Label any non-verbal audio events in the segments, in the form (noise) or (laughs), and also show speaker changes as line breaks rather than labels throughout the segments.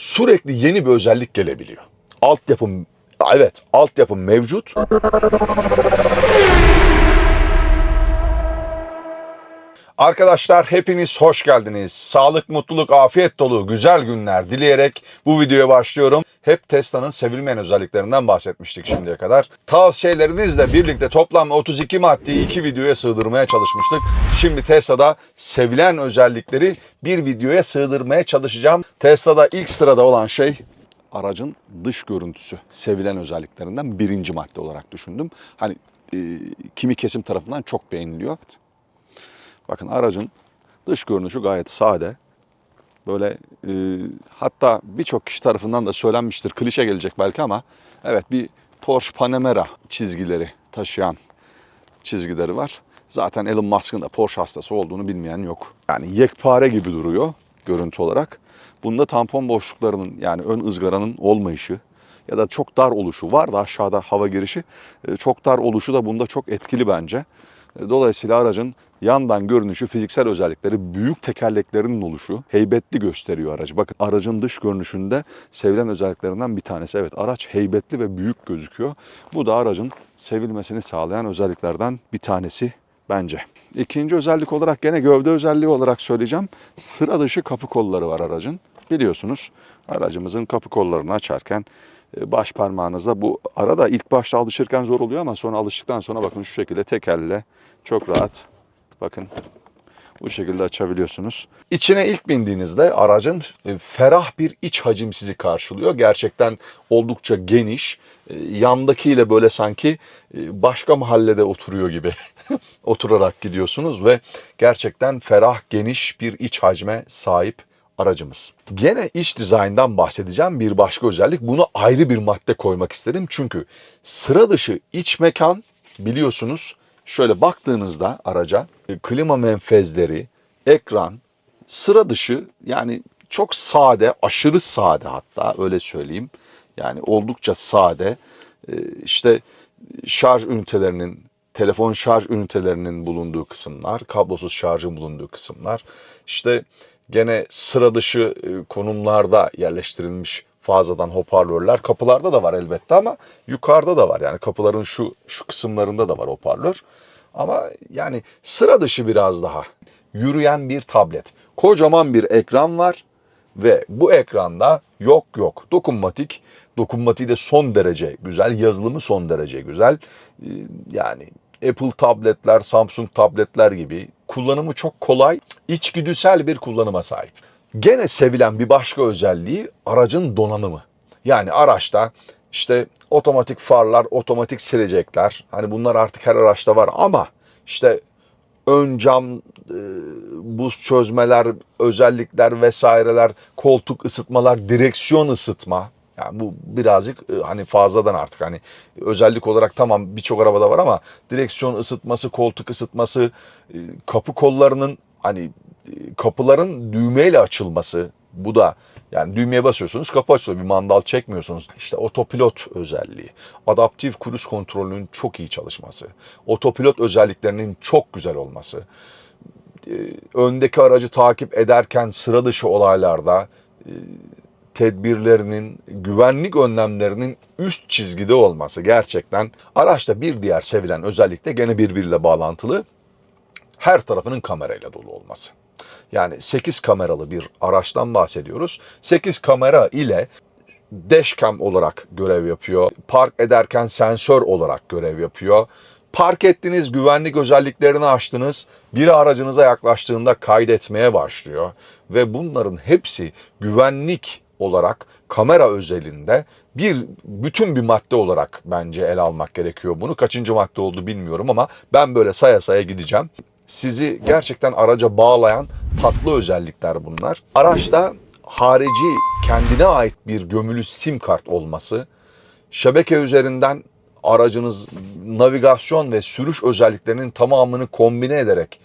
sürekli yeni bir özellik gelebiliyor. Altyapım evet, altyapım mevcut. Arkadaşlar hepiniz hoş geldiniz. Sağlık, mutluluk, afiyet dolu güzel günler dileyerek bu videoya başlıyorum. Hep Tesla'nın sevilmeyen özelliklerinden bahsetmiştik şimdiye kadar. Tavsiyelerinizle birlikte toplam 32 maddeyi iki videoya sığdırmaya çalışmıştık. Şimdi Tesla'da sevilen özellikleri bir videoya sığdırmaya çalışacağım. Tesla'da ilk sırada olan şey aracın dış görüntüsü sevilen özelliklerinden birinci madde olarak düşündüm. Hani e, kimi kesim tarafından çok beğeniliyor. Bakın aracın dış görünüşü gayet sade. Böyle e, hatta birçok kişi tarafından da söylenmiştir. Klişe gelecek belki ama evet bir Porsche Panamera çizgileri taşıyan çizgileri var. Zaten Elon Musk'ın da Porsche hastası olduğunu bilmeyen yok. Yani yekpare gibi duruyor görüntü olarak. Bunda tampon boşluklarının yani ön ızgaranın olmayışı ya da çok dar oluşu var da aşağıda hava girişi e, çok dar oluşu da bunda çok etkili bence. Dolayısıyla aracın yandan görünüşü, fiziksel özellikleri, büyük tekerleklerinin oluşu heybetli gösteriyor aracı. Bakın aracın dış görünüşünde sevilen özelliklerinden bir tanesi. Evet araç heybetli ve büyük gözüküyor. Bu da aracın sevilmesini sağlayan özelliklerden bir tanesi bence. İkinci özellik olarak gene gövde özelliği olarak söyleyeceğim. Sıra dışı kapı kolları var aracın. Biliyorsunuz aracımızın kapı kollarını açarken baş parmağınızla bu arada ilk başta alışırken zor oluyor ama sonra alıştıktan sonra bakın şu şekilde tek elle çok rahat bakın bu şekilde açabiliyorsunuz. İçine ilk bindiğinizde aracın e, ferah bir iç hacim sizi karşılıyor. Gerçekten oldukça geniş. E, Yandakiyle böyle sanki e, başka mahallede oturuyor gibi (laughs) oturarak gidiyorsunuz ve gerçekten ferah geniş bir iç hacme sahip aracımız. Gene iç dizayndan bahsedeceğim bir başka özellik. Bunu ayrı bir madde koymak istedim. Çünkü sıra dışı iç mekan biliyorsunuz şöyle baktığınızda araca e, klima menfezleri, ekran sıra dışı yani çok sade, aşırı sade hatta öyle söyleyeyim. Yani oldukça sade. E, işte şarj ünitelerinin, telefon şarj ünitelerinin bulunduğu kısımlar, kablosuz şarjın bulunduğu kısımlar. İşte gene sıra dışı e, konumlarda yerleştirilmiş fazladan hoparlörler. Kapılarda da var elbette ama yukarıda da var. Yani kapıların şu şu kısımlarında da var hoparlör. Ama yani sıra dışı biraz daha. Yürüyen bir tablet. Kocaman bir ekran var ve bu ekranda yok yok dokunmatik. Dokunmatiği de son derece güzel. Yazılımı son derece güzel. Ee, Yani Apple tabletler, Samsung tabletler gibi kullanımı çok kolay, içgüdüsel bir kullanıma sahip. Gene sevilen bir başka özelliği aracın donanımı. Yani araçta işte otomatik farlar, otomatik silecekler. Hani bunlar artık her araçta var ama işte ön cam, e, buz çözmeler, özellikler vesaireler, koltuk ısıtmalar, direksiyon ısıtma. Yani bu birazcık e, hani fazladan artık hani özellik olarak tamam birçok arabada var ama direksiyon ısıtması, koltuk ısıtması, e, kapı kollarının hani e, kapıların düğmeyle açılması bu da yani düğmeye basıyorsunuz kapı açılıyor bir mandal çekmiyorsunuz. İşte otopilot özelliği, adaptif kruz kontrolünün çok iyi çalışması, otopilot özelliklerinin çok güzel olması, öndeki aracı takip ederken sıra dışı olaylarda tedbirlerinin, güvenlik önlemlerinin üst çizgide olması gerçekten araçta bir diğer sevilen özellik de gene birbiriyle bağlantılı her tarafının kamerayla dolu olması. Yani 8 kameralı bir araçtan bahsediyoruz. 8 kamera ile dashcam olarak görev yapıyor. Park ederken sensör olarak görev yapıyor. Park ettiniz, güvenlik özelliklerini açtınız. Biri aracınıza yaklaştığında kaydetmeye başlıyor. Ve bunların hepsi güvenlik olarak kamera özelinde bir bütün bir madde olarak bence ele almak gerekiyor bunu. Kaçıncı madde oldu bilmiyorum ama ben böyle saya saya gideceğim. Sizi gerçekten araca bağlayan tatlı özellikler bunlar. Araçta harici kendine ait bir gömülü sim kart olması, şebeke üzerinden aracınız navigasyon ve sürüş özelliklerinin tamamını kombine ederek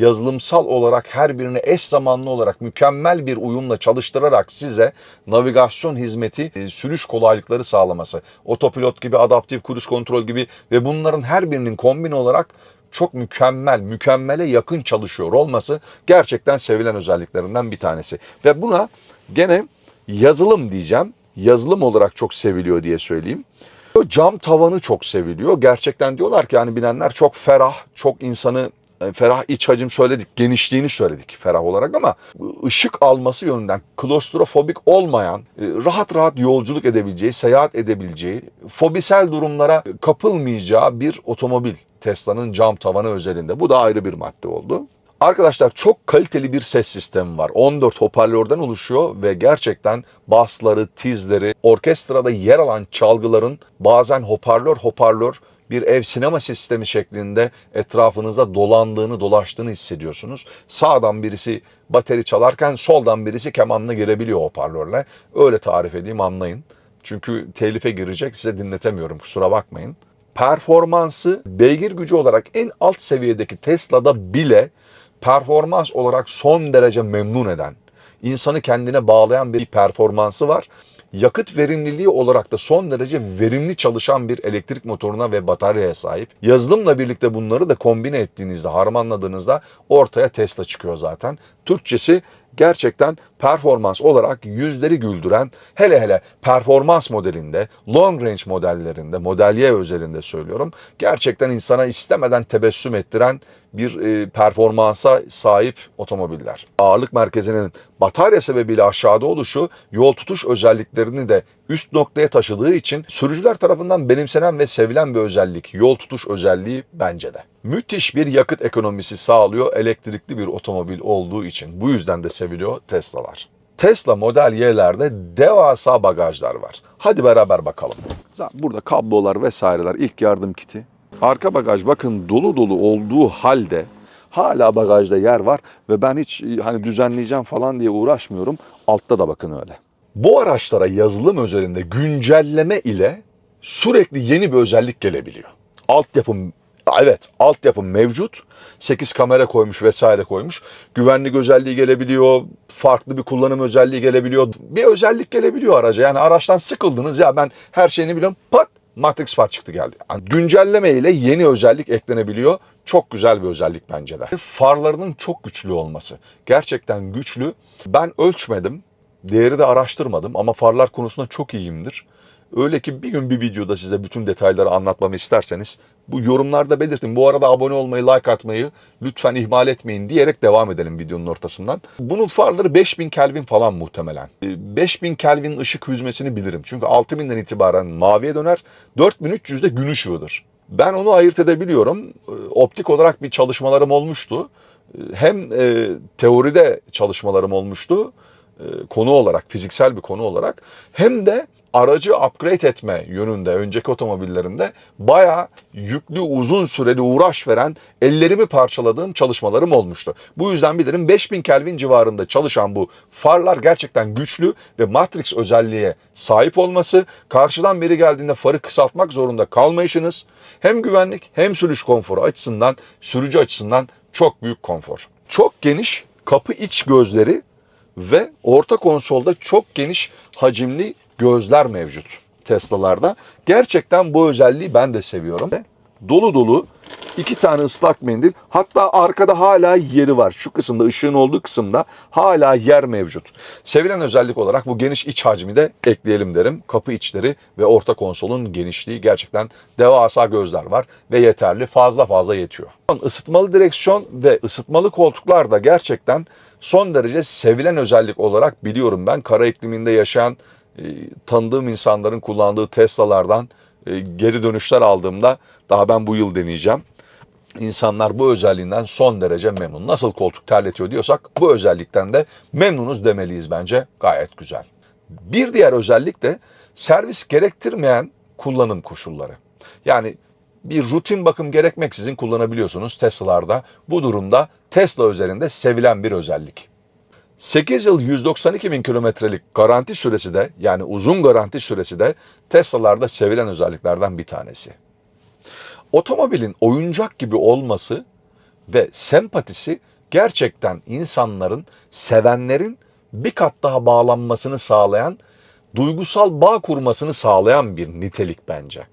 yazılımsal olarak her birini eş zamanlı olarak mükemmel bir uyumla çalıştırarak size navigasyon hizmeti, e, sürüş kolaylıkları sağlaması, otopilot gibi, adaptif kruz kontrol gibi ve bunların her birinin kombine olarak çok mükemmel, mükemmele yakın çalışıyor olması gerçekten sevilen özelliklerinden bir tanesi. Ve buna gene yazılım diyeceğim. Yazılım olarak çok seviliyor diye söyleyeyim. Cam tavanı çok seviliyor. Gerçekten diyorlar ki yani binenler çok ferah, çok insanı ferah iç hacim söyledik, genişliğini söyledik ferah olarak ama ışık alması yönünden klostrofobik olmayan, e, rahat rahat yolculuk edebileceği, seyahat edebileceği, fobisel durumlara kapılmayacağı bir otomobil. Tesla'nın cam tavanı özelinde. Bu da ayrı bir madde oldu. Arkadaşlar çok kaliteli bir ses sistemi var. 14 hoparlörden oluşuyor ve gerçekten basları, tizleri, orkestrada yer alan çalgıların bazen hoparlör hoparlör bir ev sinema sistemi şeklinde etrafınızda dolandığını, dolaştığını hissediyorsunuz. Sağdan birisi bateri çalarken soldan birisi kemanla girebiliyor hoparlörle. Öyle tarif edeyim anlayın. Çünkü telife girecek size dinletemiyorum kusura bakmayın. Performansı beygir gücü olarak en alt seviyedeki Tesla'da bile performans olarak son derece memnun eden, insanı kendine bağlayan bir performansı var. Yakıt verimliliği olarak da son derece verimli çalışan bir elektrik motoruna ve bataryaya sahip. Yazılımla birlikte bunları da kombine ettiğinizde, harmanladığınızda ortaya Tesla çıkıyor zaten. Türkçesi gerçekten performans olarak yüzleri güldüren, hele hele performans modelinde, long range modellerinde, Model Y özelinde söylüyorum, gerçekten insana istemeden tebessüm ettiren bir e, performansa sahip otomobiller. Ağırlık merkezinin batarya sebebiyle aşağıda oluşu yol tutuş özelliklerini de üst noktaya taşıdığı için sürücüler tarafından benimsenen ve sevilen bir özellik. Yol tutuş özelliği bence de. Müthiş bir yakıt ekonomisi sağlıyor elektrikli bir otomobil olduğu için. Bu yüzden de seviliyor Tesla'lar. Tesla Model Y'lerde devasa bagajlar var. Hadi beraber bakalım. Burada kablolar vesaireler, ilk yardım kiti. Arka bagaj bakın dolu dolu olduğu halde hala bagajda yer var ve ben hiç hani düzenleyeceğim falan diye uğraşmıyorum. Altta da bakın öyle. Bu araçlara yazılım özelinde güncelleme ile sürekli yeni bir özellik gelebiliyor. Altyapım Evet, altyapı mevcut. 8 kamera koymuş vesaire koymuş. Güvenlik özelliği gelebiliyor, farklı bir kullanım özelliği gelebiliyor. Bir özellik gelebiliyor araca. Yani araçtan sıkıldınız ya ben her şeyini biliyorum. Pat Matrix far çıktı geldi. Yani güncelleme ile yeni özellik eklenebiliyor. Çok güzel bir özellik bence de. Farlarının çok güçlü olması. Gerçekten güçlü. Ben ölçmedim. Değeri de araştırmadım ama farlar konusunda çok iyiyimdir. Öyle ki bir gün bir videoda size bütün detayları anlatmamı isterseniz bu yorumlarda belirtin. Bu arada abone olmayı, like atmayı lütfen ihmal etmeyin diyerek devam edelim videonun ortasından. Bunun farları 5000 Kelvin falan muhtemelen. 5000 Kelvin ışık hüzmesini bilirim. Çünkü 6000'den itibaren maviye döner. 4300'de gün ışığıdır. Ben onu ayırt edebiliyorum. Optik olarak bir çalışmalarım olmuştu. Hem e, teoride çalışmalarım olmuştu konu olarak, fiziksel bir konu olarak hem de aracı upgrade etme yönünde önceki otomobillerinde bayağı yüklü uzun süreli uğraş veren ellerimi parçaladığım çalışmalarım olmuştu. Bu yüzden bilirim 5000 Kelvin civarında çalışan bu farlar gerçekten güçlü ve Matrix özelliğe sahip olması karşıdan biri geldiğinde farı kısaltmak zorunda kalmayışınız hem güvenlik hem sürüş konforu açısından sürücü açısından çok büyük konfor. Çok geniş kapı iç gözleri ve orta konsolda çok geniş hacimli gözler mevcut Tesla'larda. Gerçekten bu özelliği ben de seviyorum. Dolu dolu iki tane ıslak mendil hatta arkada hala yeri var. Şu kısımda ışığın olduğu kısımda hala yer mevcut. Sevilen özellik olarak bu geniş iç hacmi de ekleyelim derim. Kapı içleri ve orta konsolun genişliği gerçekten devasa gözler var ve yeterli fazla fazla yetiyor. Isıtmalı direksiyon ve ısıtmalı koltuklar da gerçekten son derece sevilen özellik olarak biliyorum ben. Kara ikliminde yaşayan e, tanıdığım insanların kullandığı Tesla'lardan e, geri dönüşler aldığımda daha ben bu yıl deneyeceğim. İnsanlar bu özelliğinden son derece memnun. Nasıl koltuk terletiyor diyorsak bu özellikten de memnunuz demeliyiz bence. Gayet güzel. Bir diğer özellik de servis gerektirmeyen kullanım koşulları. Yani bir rutin bakım gerekmeksizin kullanabiliyorsunuz Tesla'larda. Bu durumda Tesla üzerinde sevilen bir özellik. 8 yıl 192 bin kilometrelik garanti süresi de yani uzun garanti süresi de Tesla'larda sevilen özelliklerden bir tanesi. Otomobilin oyuncak gibi olması ve sempatisi gerçekten insanların, sevenlerin bir kat daha bağlanmasını sağlayan, duygusal bağ kurmasını sağlayan bir nitelik bence.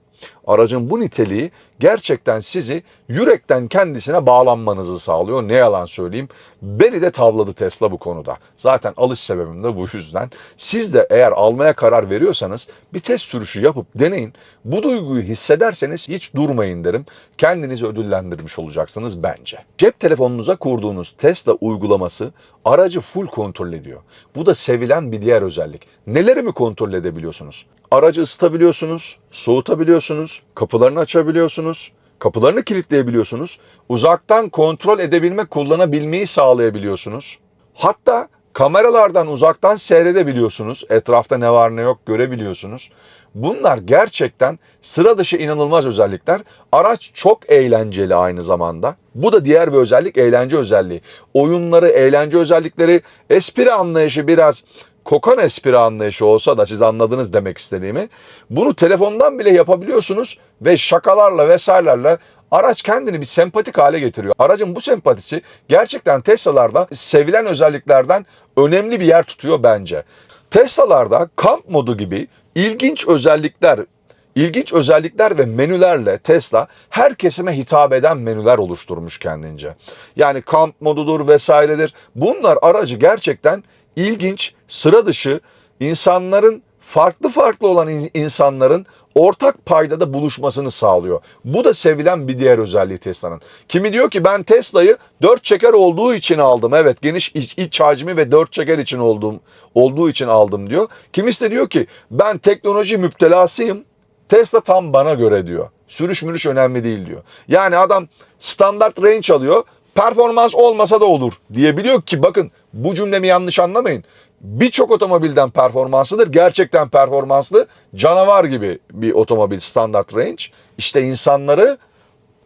Aracın bu niteliği gerçekten sizi yürekten kendisine bağlanmanızı sağlıyor. Ne yalan söyleyeyim. Beni de tavladı Tesla bu konuda. Zaten alış sebebim de bu yüzden. Siz de eğer almaya karar veriyorsanız bir test sürüşü yapıp deneyin. Bu duyguyu hissederseniz hiç durmayın derim. Kendinizi ödüllendirmiş olacaksınız bence. Cep telefonunuza kurduğunuz Tesla uygulaması aracı full kontrol ediyor. Bu da sevilen bir diğer özellik. Neleri mi kontrol edebiliyorsunuz? Aracı ısıtabiliyorsunuz, soğutabiliyorsunuz, kapılarını açabiliyorsunuz, kapılarını kilitleyebiliyorsunuz. Uzaktan kontrol edebilme, kullanabilmeyi sağlayabiliyorsunuz. Hatta kameralardan uzaktan seyredebiliyorsunuz. Etrafta ne var ne yok görebiliyorsunuz. Bunlar gerçekten sıra dışı inanılmaz özellikler. Araç çok eğlenceli aynı zamanda. Bu da diğer bir özellik, eğlence özelliği. Oyunları, eğlence özellikleri, espri anlayışı biraz kokan espri anlayışı olsa da siz anladınız demek istediğimi. Bunu telefondan bile yapabiliyorsunuz ve şakalarla vesairelerle araç kendini bir sempatik hale getiriyor. Aracın bu sempatisi gerçekten Tesla'larda sevilen özelliklerden önemli bir yer tutuyor bence. Tesla'larda kamp modu gibi ilginç özellikler İlginç özellikler ve menülerle Tesla her kesime hitap eden menüler oluşturmuş kendince. Yani kamp modudur vesairedir. Bunlar aracı gerçekten ilginç, sıra dışı, insanların farklı farklı olan in- insanların ortak paydada buluşmasını sağlıyor. Bu da sevilen bir diğer özelliği Tesla'nın. Kimi diyor ki ben Tesla'yı 4 çeker olduğu için aldım. Evet geniş iç, iç hacmi ve 4 çeker için olduğum, olduğu için aldım diyor. Kimisi de diyor ki ben teknoloji müptelasıyım. Tesla tam bana göre diyor. Sürüş mürüş önemli değil diyor. Yani adam standart range alıyor. Performans olmasa da olur diyebiliyor ki bakın bu cümlemi yanlış anlamayın. Birçok otomobilden performanslıdır. Gerçekten performanslı canavar gibi bir otomobil standart range. İşte insanları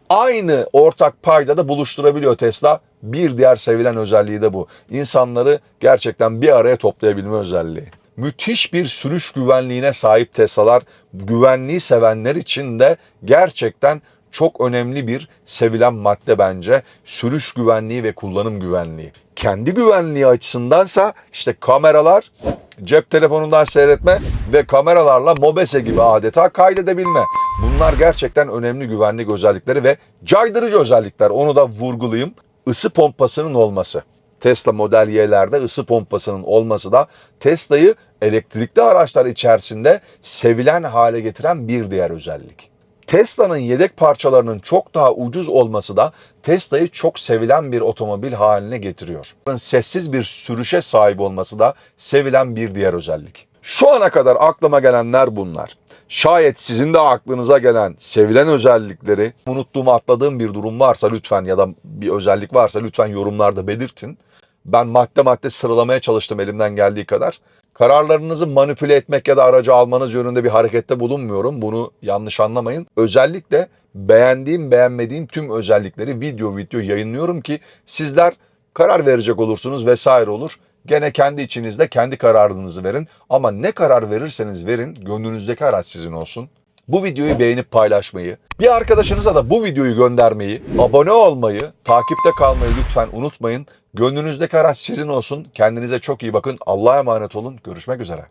aynı ortak paydada buluşturabiliyor Tesla. Bir diğer sevilen özelliği de bu. İnsanları gerçekten bir araya toplayabilme özelliği. Müthiş bir sürüş güvenliğine sahip Tesla'lar güvenliği sevenler için de gerçekten çok önemli bir sevilen madde bence. Sürüş güvenliği ve kullanım güvenliği. Kendi güvenliği açısındansa işte kameralar, cep telefonundan seyretme ve kameralarla mobese gibi adeta kaydedebilme. Bunlar gerçekten önemli güvenlik özellikleri ve caydırıcı özellikler. Onu da vurgulayayım. Isı pompasının olması. Tesla Model Y'lerde ısı pompasının olması da Tesla'yı elektrikli araçlar içerisinde sevilen hale getiren bir diğer özellik. Tesla'nın yedek parçalarının çok daha ucuz olması da Tesla'yı çok sevilen bir otomobil haline getiriyor. Sessiz bir sürüşe sahip olması da sevilen bir diğer özellik. Şu ana kadar aklıma gelenler bunlar. Şayet sizin de aklınıza gelen sevilen özellikleri unuttuğumu atladığım bir durum varsa lütfen ya da bir özellik varsa lütfen yorumlarda belirtin. Ben madde madde sıralamaya çalıştım elimden geldiği kadar. Kararlarınızı manipüle etmek ya da aracı almanız yönünde bir harekette bulunmuyorum. Bunu yanlış anlamayın. Özellikle beğendiğim, beğenmediğim tüm özellikleri video video yayınlıyorum ki sizler karar verecek olursunuz vesaire olur. Gene kendi içinizde kendi kararınızı verin. Ama ne karar verirseniz verin, gönlünüzdeki araç sizin olsun. Bu videoyu beğenip paylaşmayı, bir arkadaşınıza da bu videoyu göndermeyi, abone olmayı, takipte kalmayı lütfen unutmayın. Gönlünüzdeki araç sizin olsun. Kendinize çok iyi bakın. Allah'a emanet olun. Görüşmek üzere.